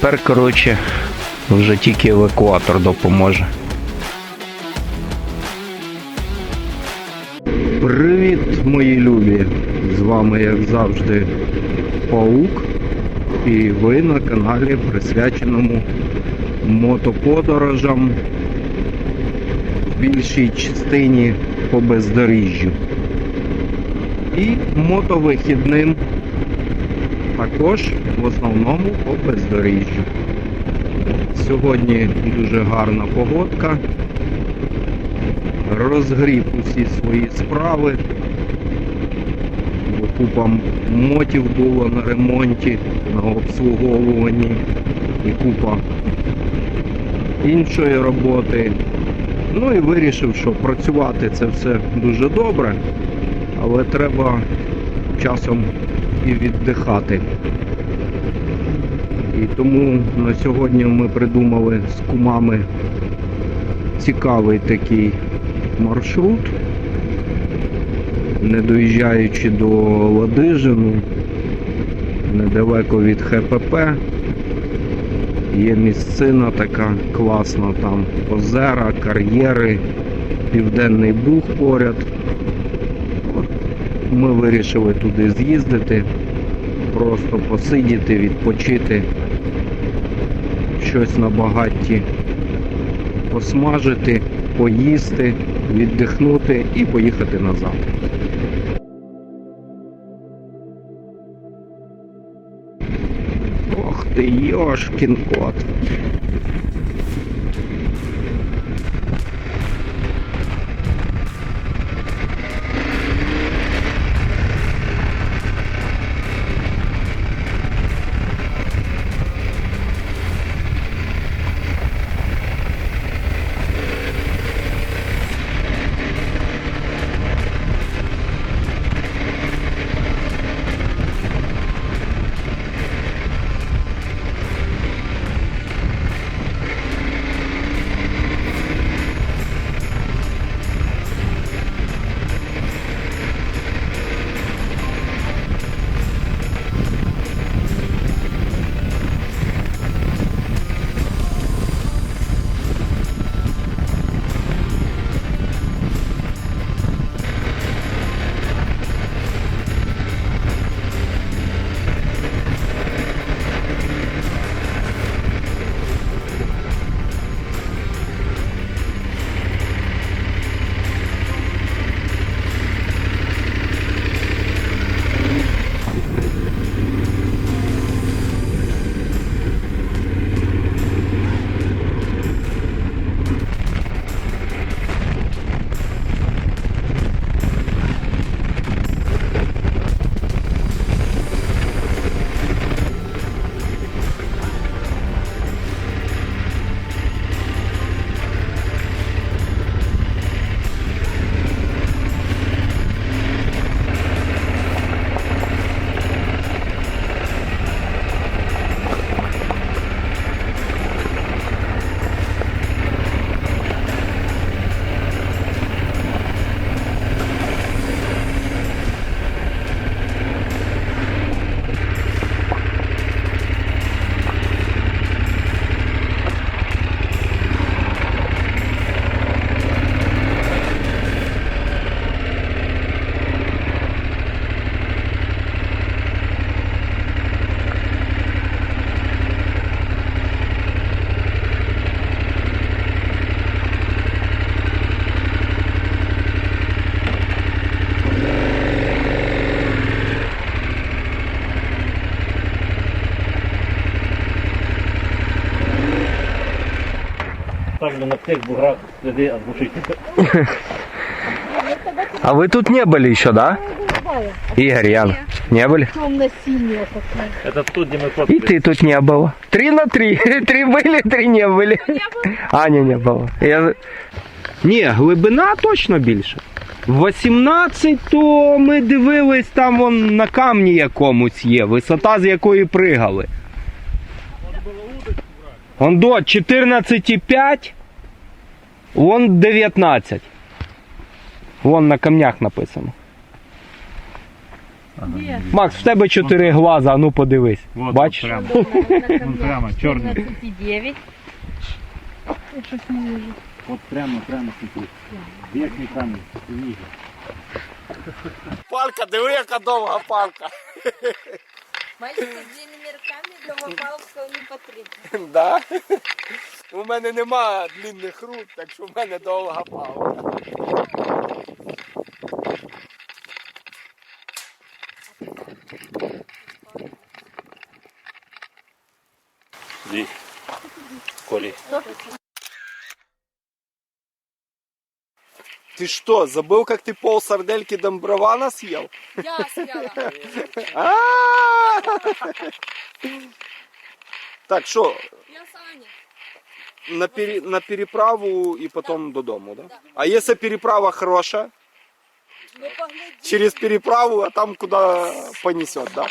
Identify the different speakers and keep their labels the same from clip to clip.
Speaker 1: Тепер, коротше, вже тільки евакуатор допоможе. Привіт, мої любі! З вами, як завжди, Паук. І ви на каналі, присвяченому мотоподорожам в більшій частині по бездоріжжю. І мотовихідним також в основному по бездоріжжю. Сьогодні дуже гарна погодка. Розгріб усі свої справи. Купа мотів було на ремонті, на обслуговуванні і купа іншої роботи. Ну і вирішив, що працювати це все дуже добре, але треба часом і віддихати. І тому на сьогодні ми придумали з кумами цікавий такий маршрут, не доїжджаючи до Ладижину, недалеко від ХПП. Є місцина така класна, там озера, кар'єри, Південний Буг поряд. Ми вирішили туди з'їздити, просто посидіти, відпочити, щось на багатті посмажити, поїсти, віддихнути і поїхати назад. Ох ти йошкін кот.
Speaker 2: Также на всех буграх следы от глушителя.
Speaker 1: А вы тут не были еще, да? Игорь, Ян, не были?
Speaker 3: Темно-синяя такая.
Speaker 2: Это тут, где мы
Speaker 1: И
Speaker 2: фоткались.
Speaker 1: ты тут не было. Три на три. Три были, три не были. Аня не було. Я... Ні, глибина точно більше. 18, то ми дивились, там вон на камні якомусь є, висота з якої пригали. Вон до 14,5, вон 19. Вон на камнях написано. Макс, в тебе 4 глаза, а ну подивись.
Speaker 2: Вот,
Speaker 1: Бачиш?
Speaker 2: вот прямо.
Speaker 3: Вон
Speaker 2: прямо, чорний.
Speaker 3: 14,9. Я щось не вижу.
Speaker 2: Вот прямо, прямо смотри. Верхний камень, ниже.
Speaker 4: Палка, диви, яка довга палка.
Speaker 3: Мальчик з длинними руками довго палка не потрібна.
Speaker 4: Да? У мене нема длинних рук, так що в мене довга палка.
Speaker 2: Здесь. Коли.
Speaker 4: Ты что, забыл, как ты пол сардельки Домбрована съел?
Speaker 3: Я съела.
Speaker 4: А! Так, що,
Speaker 3: Я Саня.
Speaker 4: на, пере- на переправу і потім додому, да? А якщо переправа хороша,
Speaker 3: Ну
Speaker 4: через переправу, а там куди понесет, да?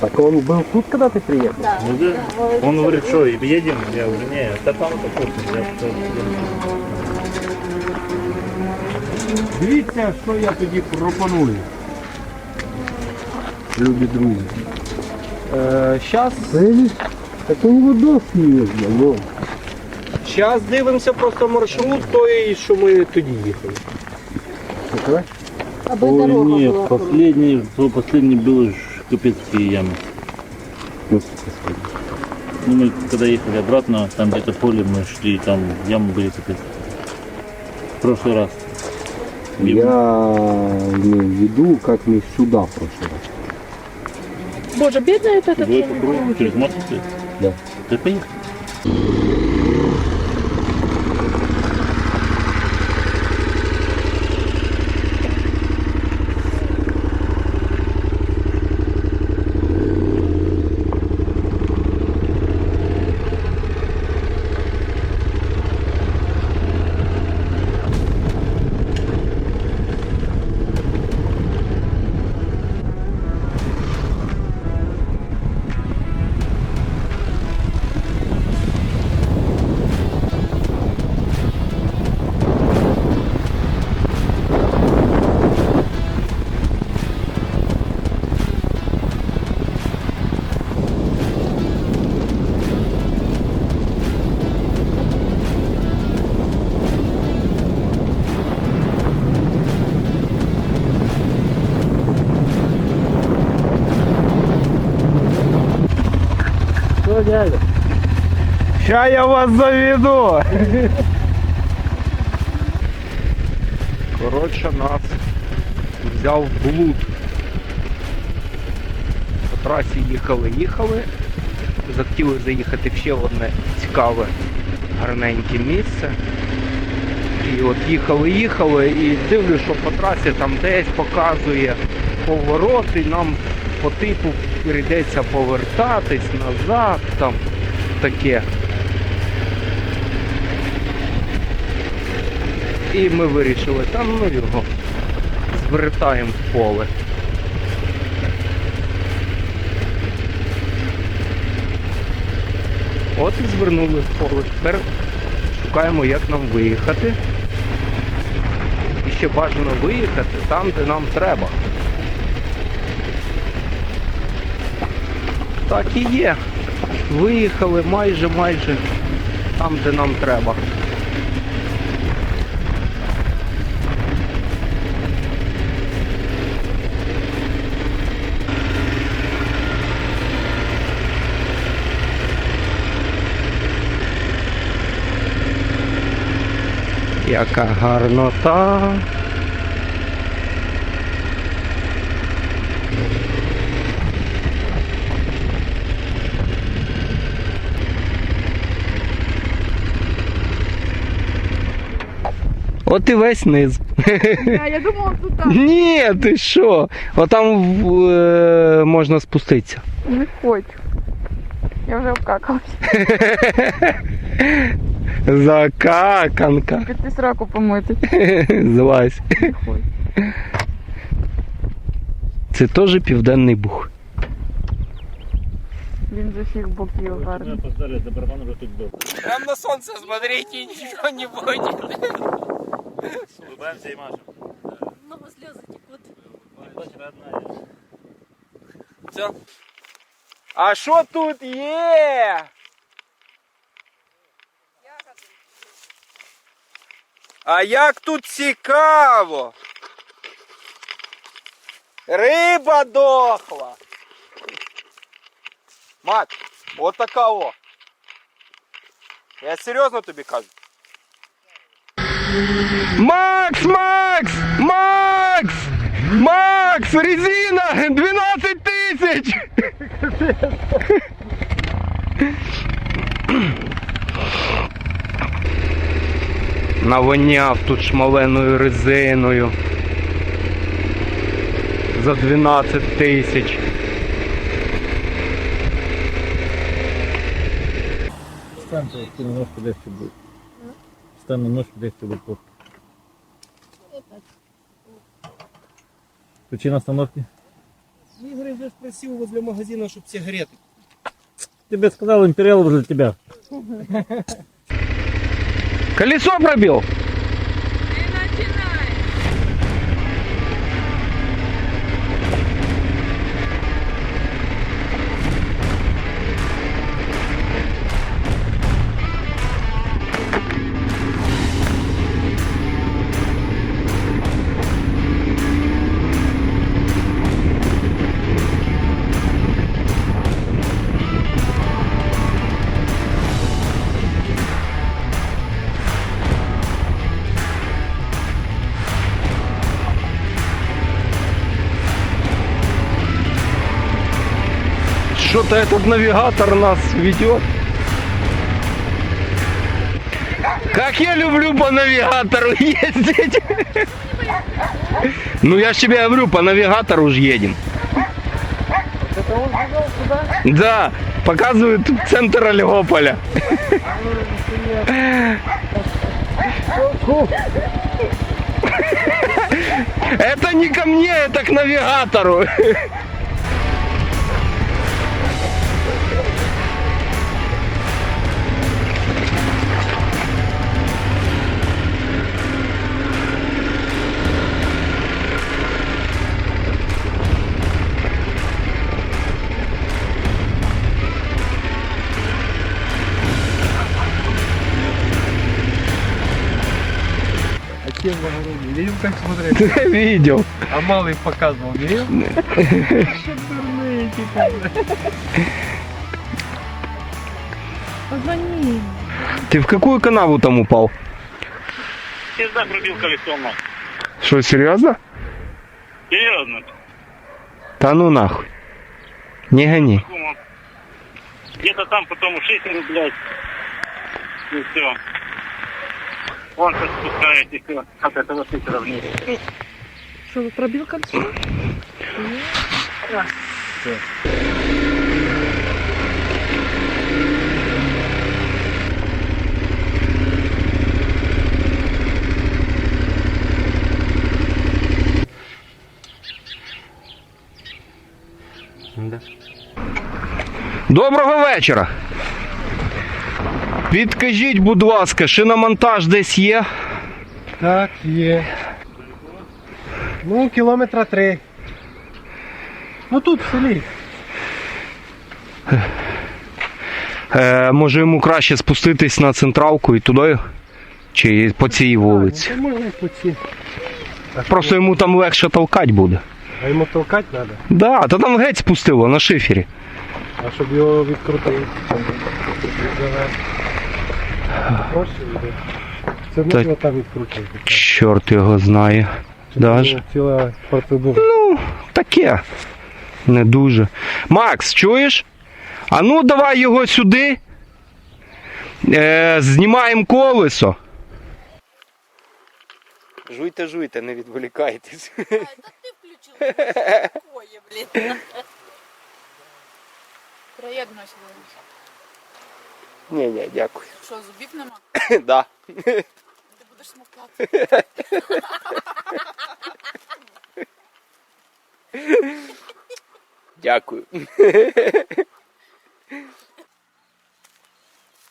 Speaker 1: Так он был тут, когда ты приехал?
Speaker 2: Ну да. Он говорит, что, едем? Я говорю, не, да там это вкусно. Я что,
Speaker 1: Дивіться, що я тоді пропоную. Любі друзі. Е, щас,
Speaker 5: Так у него доски есть, ну.
Speaker 1: щас дивимося просто маршрут той, що ми тоді їхали.
Speaker 3: Аби
Speaker 2: Ой,
Speaker 3: дорога
Speaker 2: нет,
Speaker 3: була.
Speaker 2: последний, то последний был ж капецкие ямы. Ну, мы когда ехали обратно, там где-то поле мы шли, там ямы были капец. В прошлый раз.
Speaker 5: Я имею в виду, как мы сюда в прошлый раз.
Speaker 3: Боже, бідний этот
Speaker 2: Двое по кругу, через мост стоит?
Speaker 5: Да.
Speaker 2: Ты поехал.
Speaker 5: Дядя?
Speaker 1: Ща я вас заведу. Коротше, нас взяв блуд. По трасі їхали, їхали. Захотіли заїхати в ще одне цікаве, гарненьке місце. І от їхали, їхали і дивлюсь, що по трасі там десь показує поворот, і нам по типу прийдеться повертатись назад, там таке. І ми вирішили, там ну його звертаємо в поле. От і звернули в поле. Тепер шукаємо, як нам виїхати. І ще бажано виїхати там, де нам треба. Так і є. Виїхали майже майже там, де нам треба. Яка гарнота. От і весь низ.
Speaker 6: А я думала, тут так.
Speaker 1: Ні, ти що? Отам е, можна спуститися.
Speaker 6: Не хочу. Я вже обкакалась.
Speaker 1: Закаканка.
Speaker 6: Піти сраку помити.
Speaker 1: Злазь.
Speaker 6: Не хочу.
Speaker 1: Це теж південний бух.
Speaker 6: Він з усіх боків гарний.
Speaker 2: тут был.
Speaker 4: На солнце смотрите, ничего не будет.
Speaker 2: Улыбаемся и машем.
Speaker 3: Снова слезы текут.
Speaker 2: Дочь родная.
Speaker 4: Все. А що тут є? А як тут цікаво? Риба дохла. Мак, от така о. Я серйозно тобі кажу.
Speaker 1: Макс! Макс! Макс! Макс! Резина! 12 тисяч! Навоняв тут шмаленою резиною. За 12 тисяч.
Speaker 2: Встань, ты немножко легче Встань немножко легче будет. попа. Причина остановки?
Speaker 7: Игорь же спросил возле магазина, чтобы сигареты.
Speaker 2: Тебе сказал империал возле тебя.
Speaker 1: Колесо пробил? Что-то этот навигатор нас ведет. Как я люблю по навигатору ездить. Ну я ж тебе говорю, по навигатору уж едем. Да, показывает центр Олегополя. Это не ко мне, это к навигатору.
Speaker 7: А кем в огороде? Видел, как смотреть?
Speaker 1: Видел.
Speaker 7: А малый показывал, видел? Что дурные.
Speaker 6: Позвони.
Speaker 1: Ты в какую канаву там упал?
Speaker 2: Пизда пробил колесо, нахуй.
Speaker 1: Что, серьезно?
Speaker 2: Серьезно.
Speaker 1: Да ну нахуй. Не гони.
Speaker 2: Где-то там потом шифер, блядь. И все. Он спускает и все. От этого шифера вниз.
Speaker 6: Що, пробив кольцо?
Speaker 1: Доброго вечора. Підкажіть, будь ласка, шиномонтаж десь є?
Speaker 7: Так, є. Ну, кілометра три. Ну тут в селі.
Speaker 1: Е, може йому краще спуститись на централку і туди? Чи по цій вулиці?
Speaker 7: Ну, можна і по ці.
Speaker 1: Просто йому там легше толкати буде.
Speaker 7: А йому толкати треба.
Speaker 1: Да, та там геть спустило на шифері.
Speaker 7: А щоб його відкрутити. Проще. Це
Speaker 1: Так.
Speaker 7: можна там відкручувати.
Speaker 1: Чорт його знає. Даж.
Speaker 7: Це Ціла процедура.
Speaker 1: Ну, таке. Не дуже. Макс, чуєш? А ну давай його сюди. Е, знімаємо колесо. Жуйте, жуйте, не відволікайтесь.
Speaker 3: А, это ты включил. Такое, блин.
Speaker 8: Приєднуйся до нас.
Speaker 1: Ні, ні, дякую.
Speaker 8: Що, зубів нема?
Speaker 1: да.
Speaker 8: Ти будеш смоктати.
Speaker 1: Дякую.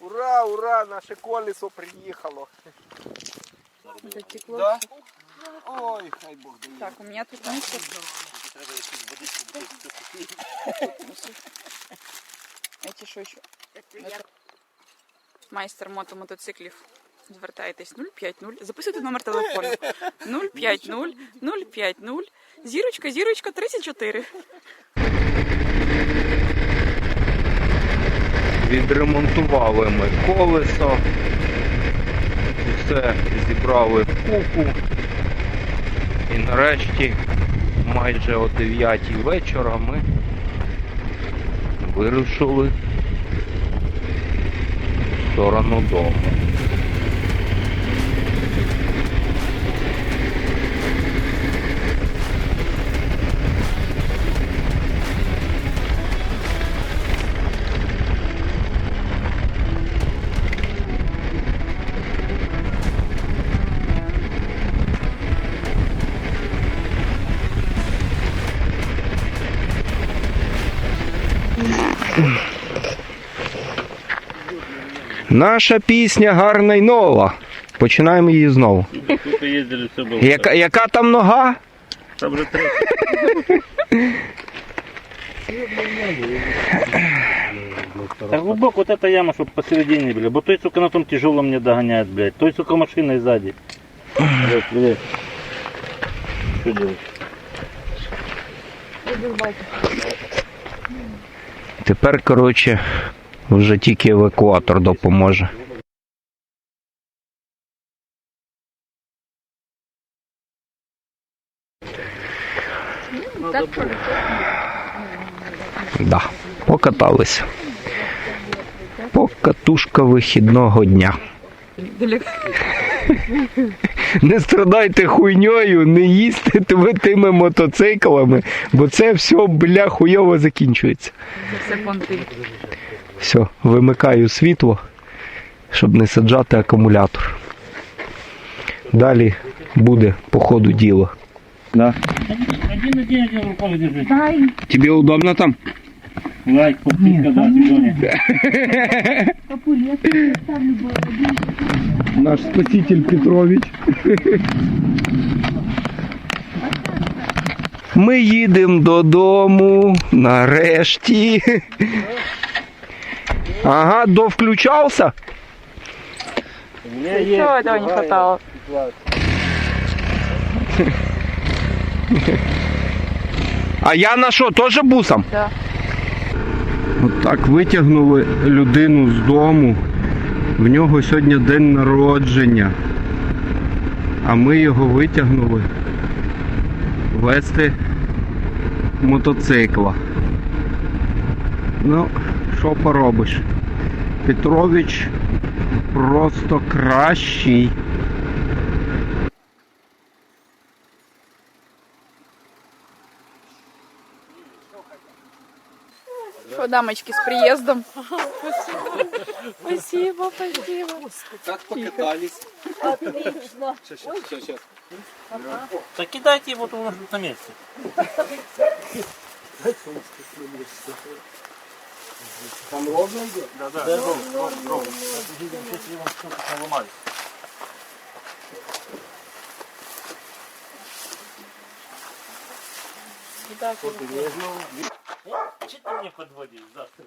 Speaker 4: Ура, ура, наше колесо приїхало.
Speaker 8: Затекло.
Speaker 4: Да? Ой, хай Бог дає.
Speaker 8: Так, у меня тут мусор. Эти що ще? Майстер мотомотоциклів. Звертайтесь 050. Записуйте номер телефону. 050 050 зірочка, зірочка 34.
Speaker 1: Відремонтували ми колесо. Все зібрали в купу. І нарешті, майже о 9 вечора, ми вирушили сторону дому. Наша пісня гарна й нова. Починаємо її знову.
Speaker 2: Тут ездили, все было.
Speaker 1: Яка, яка там нога?
Speaker 2: Там же трек. Так глубоко вот эта яма, чтобы посередине, бля. Бо той, сука, на том тяжелом не догоняет, блядь. Той, сука, машиной сзади. Блядь, блядь. Что делать?
Speaker 1: Тепер, коротше, вже тільки евакуатор допоможе. Да, покаталися. Покатушка вихідного дня. Не страдайте хуйньою, не їсти ви тими мотоциклами, бо це все бля хуйово закінчується.
Speaker 8: Це понти.
Speaker 1: Все, вимикаю світло, щоб не саджати акумулятор. Далі буде по ходу діло. Да.
Speaker 2: Один один один рукой держи.
Speaker 1: Тобі удобно там?
Speaker 2: Лайк, подписка, да.
Speaker 1: Наш спаситель Петрович. Ми їдемо додому нарешті. Ага, довключався?
Speaker 2: У меня есть.
Speaker 8: Чого этого не хватало?
Speaker 1: А я на що, теж бусом?
Speaker 8: Да.
Speaker 1: От так витягнули людину з дому. В нього сьогодні день народження. А ми його витягнули вести мотоцикла. Ну, що поробиш? Петрович просто кращий.
Speaker 8: Що, дамочки, з приїздом?
Speaker 6: Спасибо, спасибо.
Speaker 4: Как покатались?
Speaker 3: Отлично.
Speaker 4: Сейчас, сейчас, сейчас.
Speaker 2: Так кидайте его на месте.
Speaker 4: Там ровно идет?
Speaker 2: Да, да. Да, ровно, ровно, ровно. Сейчас я вам что-то наломаю. Че ты мне подводишь завтра?